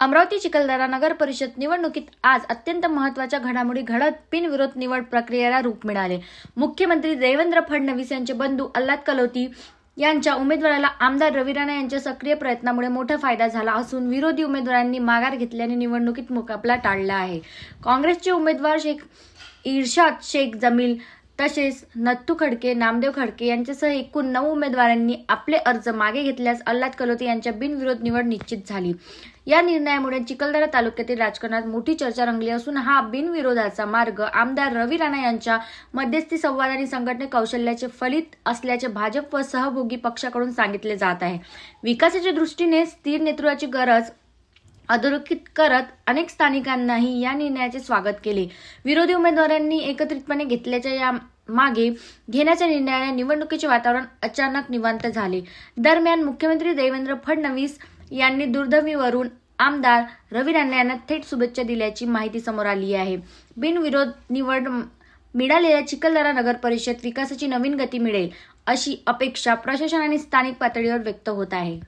अमरावती चिखलदरा नगर परिषद निवडणुकीत आज अत्यंत महत्त्वाच्या घडामोडी घडत बिनविरोध निवड प्रक्रियेला रूप मिळाले. मुख्यमंत्री देवेंद्र फडणवीस यांचे बंधू अल्लाद कलोती यांच्या उमेदवाराला आमदार रवी राणा यांच्या सक्रिय प्रयत्नामुळे मोठा फायदा झाला असून विरोधी उमेदवारांनी माघार घेतल्याने निवडणुकीत मुकाबला टाळला आहे. काँग्रेसचे उमेदवार शेख इर्शाद शेख जमील तसेच नत्तू खडके नामदेव खडके यांच्यासह एकूण नऊ उमेदवारांनी आपले अर्ज मागे घेतल्यास अल्लाद कलोते यांच्या बिनविरोध निवड निश्चित झाली. या निर्णयामुळे चिखलदरा तालुक्यातील राजकारणात मोठी चर्चा रंगली असून हा बिनविरोधाचा मार्ग आमदार रवी राणा यांच्या मध्यस्थी संवाद आणि संघटने कौशल्याचे फलित असल्याचे भाजप व सहभोगी पक्षाकडून सांगितले जात आहे. विकासाच्या दृष्टीने स्थिर नेतृत्वाची गरज अधोरेखित करत अनेक स्थानिकांनाही या निर्णयाचे स्वागत केले. विरोधी उमेदवारांनी एकत्रितपणे घेतल्याच्या या मागे घेण्याच्या निर्णयाने निवडणुकीचे वातावरण अचानक निवांत झाले. दरम्यान मुख्यमंत्री देवेंद्र फडणवीस यांनी दुर्दैवीवरून आमदार रवी राणा यांना थेट शुभेच्छा दिल्याची माहिती समोर आली आहे. बिनविरोध निवड मिळालेल्या चिखलदरा नगर परिषद विकासाची नवीन गती मिळेल अशी अपेक्षा प्रशासन आणि स्थानिक पातळीवर व्यक्त होत आहे.